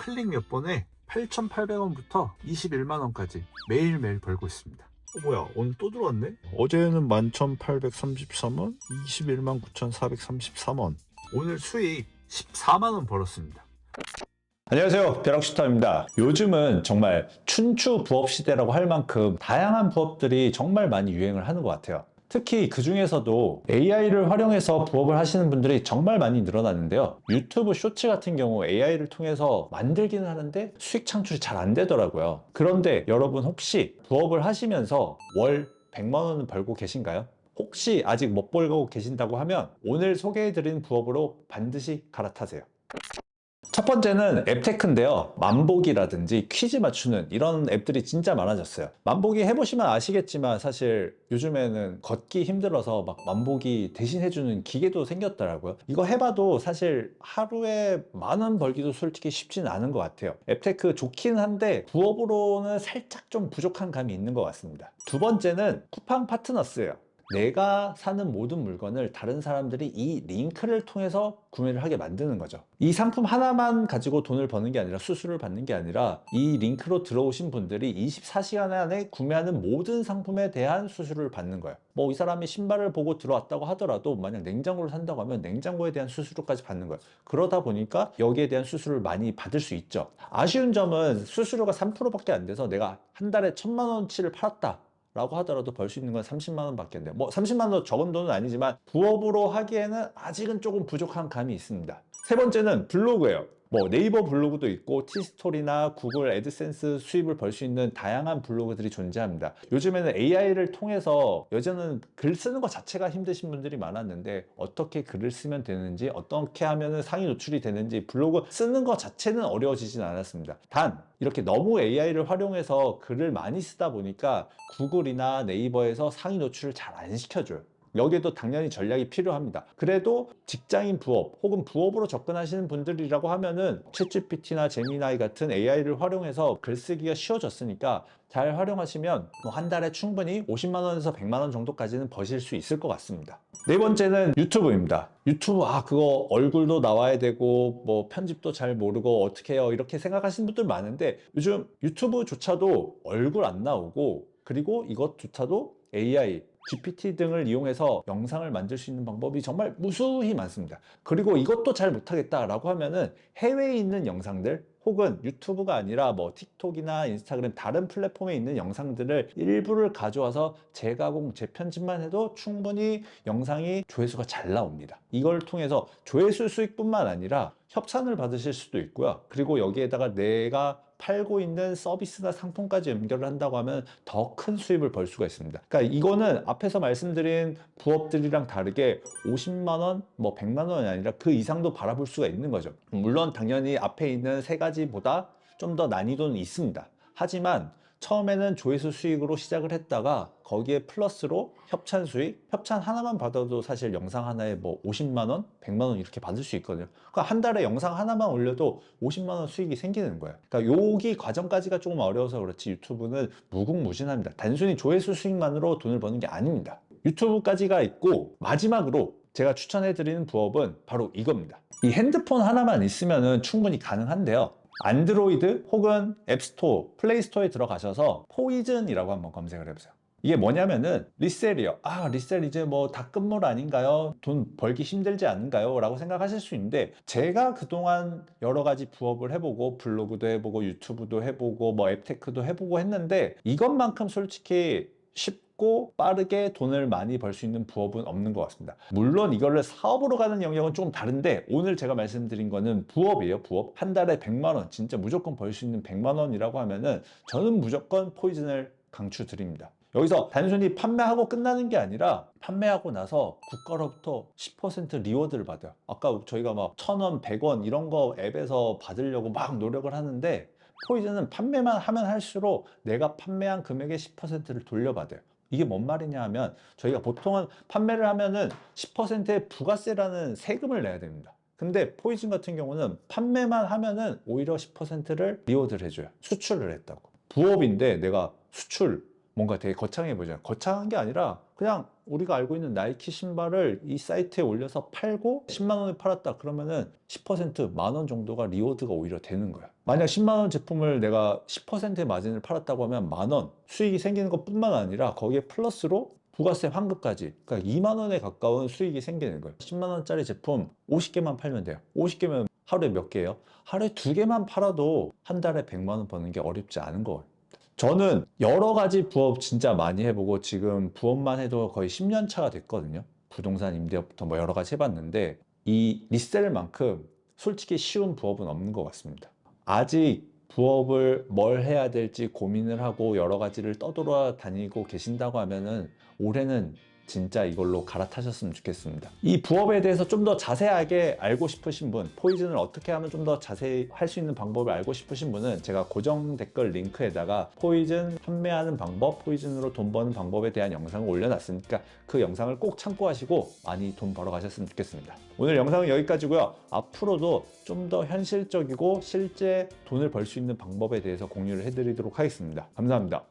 클릭 몇 번에 8,800원부터 21만원까지 매일매일 벌고 있습니다. 어, 뭐야 오늘 또 들어왔네? 어제는 11,833원, 21만 9,433원. 오늘 수익 14만원 벌었습니다. 안녕하세요. 벼락슈터입니다. 요즘은 정말 춘추 부업 시대라고 할 만큼 다양한 부업들이 정말 많이 유행을 하는 것 같아요. 특히 그 중에서도 AI를 활용해서 부업을 하시는 분들이 정말 많이 늘어났는데요. 유튜브 쇼츠 같은 경우 AI를 통해서 만들기는 하는데 수익 창출이 잘 안 되더라고요. 그런데 여러분 혹시 부업을 하시면서 월 100만 원은 벌고 계신가요? 혹시 아직 못 벌고 계신다고 하면 오늘 소개해드린 부업으로 반드시 갈아타세요. 첫 번째는 앱테크인데요. 만보기라든지 퀴즈 맞추는 이런 앱들이 진짜 많아졌어요. 만보기 해보시면 아시겠지만 사실 요즘에는 걷기 힘들어서 막 만보기 대신 해주는 기계도 생겼더라고요. 이거 해봐도 사실 하루에 만 원 벌기도 솔직히 쉽지는 않은 것 같아요. 앱테크 좋긴 한데 부업으로는 살짝 좀 부족한 감이 있는 것 같습니다. 두 번째는 쿠팡 파트너스예요. 내가 사는 모든 물건을 다른 사람들이 이 링크를 통해서 구매를 하게 만드는 거죠. 이 상품 하나만 가지고 돈을 버는 게 아니라 수수료를 받는 게 아니라 이 링크로 들어오신 분들이 24시간 안에 구매하는 모든 상품에 대한 수수료를 받는 거예요. 뭐 이 사람이 신발을 보고 들어왔다고 하더라도 만약 냉장고를 산다고 하면 냉장고에 대한 수수료까지 받는 거예요. 그러다 보니까 여기에 대한 수수료를 많이 받을 수 있죠. 아쉬운 점은 수수료가 3%밖에 안 돼서 내가 한 달에 천만 원치를 팔았다. 라고 하더라도 벌 수 있는 건 30만 원밖에 안 돼요. 뭐 30만 원 적은 돈은 아니지만 부업으로 하기에는 아직은 조금 부족한 감이 있습니다. 세 번째는 블로그예요. 뭐 네이버 블로그도 있고 티스토리나 구글 애드센스 수입을 벌 수 있는 다양한 블로그들이 존재합니다. 요즘에는 AI를 통해서 예전에는 글 쓰는 것 자체가 힘드신 분들이 많았는데 어떻게 글을 쓰면 되는지 어떻게 하면 상위 노출이 되는지 블로그 쓰는 것 자체는 어려워지진 않았습니다. 단 이렇게 너무 AI를 활용해서 글을 많이 쓰다 보니까 구글이나 네이버에서 상위 노출을 잘 안 시켜줘요. 여기에도 당연히 전략이 필요합니다. 그래도 직장인 부업 혹은 부업으로 접근하시는 분들이라고 하면은 챗GPT나 제미나이 같은 AI를 활용해서 글쓰기가 쉬워졌으니까 잘 활용하시면 뭐 한 달에 충분히 50만 원에서 100만 원 정도까지는 버실 수 있을 것 같습니다. 네 번째는 유튜브입니다. 유튜브 아 그거 얼굴도 나와야 되고 뭐 편집도 잘 모르고 어떻게 해요 이렇게 생각하시는 분들 많은데 요즘 유튜브조차도 얼굴 안 나오고 그리고 이것조차도 AI GPT 등을 이용해서 영상을 만들 수 있는 방법이 정말 무수히 많습니다. 그리고 이것도 잘 못하겠다라고 하면은 해외에 있는 영상들 혹은 유튜브가 아니라 뭐 틱톡이나 인스타그램 다른 플랫폼에 있는 영상들을 일부를 가져와서 재가공, 재편집만 해도 충분히 영상이 조회수가 잘 나옵니다. 이걸 통해서 조회수 수익뿐만 아니라 협찬을 받으실 수도 있고요. 그리고 여기에다가 내가 팔고 있는 서비스나 상품까지 연결을 한다고 하면 더 큰 수입을 벌 수가 있습니다. 그러니까 이거는 앞에서 말씀드린 부업들이랑 다르게 50만 원, 뭐 100만 원이 아니라 그 이상도 바라볼 수가 있는 거죠. 물론 당연히 앞에 있는 세 가지보다 좀 더 난이도는 있습니다. 하지만 처음에는 조회수 수익으로 시작을 했다가 거기에 플러스로 협찬 수익, 협찬 하나만 받아도 사실 영상 하나에 뭐 50만 원, 100만 원 이렇게 받을 수 있거든요. 그러니까 한 달에 영상 하나만 올려도 50만 원 수익이 생기는 거예요. 그러니까 여기 과정까지가 조금 어려워서 그렇지 유튜브는 무궁무진합니다. 단순히 조회수 수익만으로 돈을 버는 게 아닙니다. 유튜브까지가 있고 마지막으로 제가 추천해 드리는 부업은 바로 이겁니다. 이 핸드폰 하나만 있으면 충분히 가능한데요. 안드로이드 혹은 앱스토어, 플레이스토어에 들어가셔서 포이즌이라고 한번 검색을 해보세요. 이게 뭐냐면은 리셀이요. 아, 리셀 이제 뭐 다 끝물 아닌가요? 돈 벌기 힘들지 않은가요? 라고 생각하실 수 있는데 제가 그동안 여러 가지 부업을 해보고 블로그도 해보고 유튜브도 해보고 뭐 앱테크도 해보고 했는데 이것만큼 솔직히 쉽고 빠르게 돈을 많이 벌 수 있는 부업은 없는 것 같습니다. 물론 이거를 사업으로 가는 영역은 조금 다른데 오늘 제가 말씀드린 거는 부업이에요. 부업. 한 달에 100만 원, 진짜 무조건 벌 수 있는 100만 원이라고 하면은 저는 무조건 포이즌을 강추드립니다. 여기서 단순히 판매하고 끝나는 게 아니라 판매하고 나서 국가로부터 10% 리워드를 받아요. 아까 저희가 막 1000원, 100원 이런 거 앱에서 받으려고 막 노력을 하는데 포이즌은 판매만 하면 할수록 내가 판매한 금액의 10%를 돌려받아요. 이게 뭔 말이냐 하면 저희가 보통은 판매를 하면은 10%의 부가세라는 세금을 내야 됩니다. 근데 포이즌 같은 경우는 판매만 하면은 오히려 10%를 리워드를 해줘요. 수출을 했다고. 부업인데 내가 수출 뭔가 되게 거창해 보잖아요. 거창한 게 아니라 그냥 우리가 알고 있는 나이키 신발을 이 사이트에 올려서 팔고 10만 원에 팔았다 그러면은 10%만 원 정도가 리워드가 오히려 되는 거야. 만약 10만 원 제품을 내가 10%의 마진을 팔았다고 하면 만 원 수익이 생기는 것뿐만 아니라 거기에 플러스로 부가세 환급까지 그러니까 2만 원에 가까운 수익이 생기는 거예요. 10만 원짜리 제품 50개만 팔면 돼요. 50개면 하루에 몇 개예요? 하루에 두 개만 팔아도 한 달에 100만 원 버는 게 어렵지 않은 거예요. 저는 여러 가지 부업 진짜 많이 해보고 지금 부업만 해도 거의 10년 차가 됐거든요. 부동산 임대업부터 뭐 여러 가지 해봤는데 이 리셀만큼 솔직히 쉬운 부업은 없는 것 같습니다. 아직 부업을 뭘 해야 될지 고민을 하고 여러 가지를 떠돌아 다니고 계신다고 하면은 올해는 진짜 이걸로 갈아타셨으면 좋겠습니다. 이 부업에 대해서 좀 더 자세하게 알고 싶으신 분, 포이즌을 어떻게 하면 좀 더 자세히 할 수 있는 방법을 알고 싶으신 분은 제가 고정 댓글 링크에다가 포이즌 판매하는 방법, 포이즌으로 돈 버는 방법에 대한 영상을 올려놨으니까 그 영상을 꼭 참고하시고 많이 돈 벌어 가셨으면 좋겠습니다. 오늘 영상은 여기까지고요. 앞으로도 좀 더 현실적이고 실제 돈을 벌 수 있는 방법에 대해서 공유를 해드리도록 하겠습니다. 감사합니다.